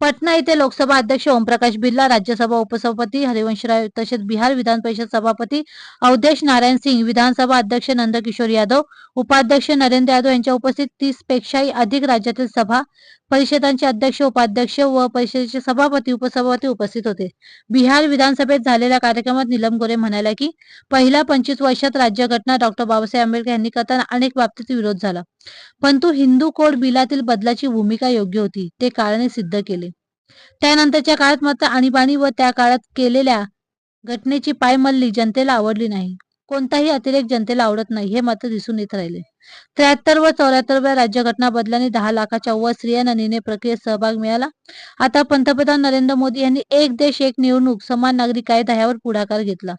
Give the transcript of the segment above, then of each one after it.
पटना येथे लोकसभा अध्यक्ष ओमप्रकाश बिर्ला राज्यसभा उपसभापती हरिवंश राय तसेच बिहार विधान परिषद सभापती अवधेश नारायण सिंग विधानसभा अध्यक्ष नंदकिशोर यादव उपाध्यक्ष नरेंद्र यादव यांच्या उपस्थित तीस पेक्षाही अधिक राज्यातील सभा परिषदांचे अध्यक्ष उपाध्यक्ष व परिषदेचे सभापती उपसभापती उपस्थित होते. बिहार विधानसभेत झालेल्या कार्यक्रमात निलम गोरे म्हणाल्या की पहिल्या पंचवीस वर्षात राज्यघटना डॉक्टर बाबासाहेब आंबेडकर यांनी करताना अनेक बाबतीत विरोध झाला. परंतु हिंदू कोड बिलातील बदलाची भूमिका योग्य होती ते काळाने सिद्ध केले. त्यानंतरच्या काळात मात्र आणीबाणी व त्या काळात केलेल्या घटनेची पायमल्ली जनतेला आवडली नाही. कोणताही अतिरेक जनतेला आवडत नाही हे मात्र दिसून येत राहिले. त्र्याहत्तर व चौऱ्याहत्तरव्या राज्यघटना बदलाने दहा लाखाच्या वर स्त्रियांना निर्णय प्रक्रियेत सहभाग मिळाला. आता पंतप्रधान नरेंद्र मोदी यांनी एक देश एक निवडणूक समान नागरी कायदा ह्यावर पुढाकार घेतला.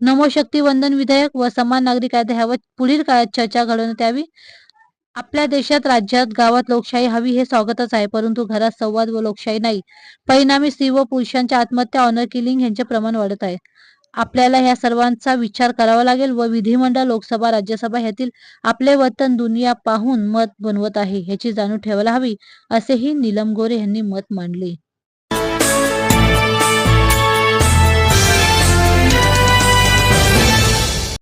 नमो शक्ती वंदन विधेयक व समान नागरी कायदा ह्यावर पुढील काळात चर्चा घडवण्यात यावी. आपल्या देशात राज्यात गावात लोकशाही हवी हे स्वागतच आहे परंतु घरात संवाद व लोकशाही नाही. परिणामी स्त्री व पुरुषांच्या आत्महत्या ऑनर किलिंग यांचे प्रमाण वाढत आहे. आपल्याला ह्या सर्वांचा विचार करावा लागेल व विधिमंडळ लोकसभा राज्यसभा ह्यातील आपले वतन दुनिया पाहून मत बनवत आहे ह्याची जाणीव ठेवायला हवी असेही नीलम गोरे यांनी मत मांडले.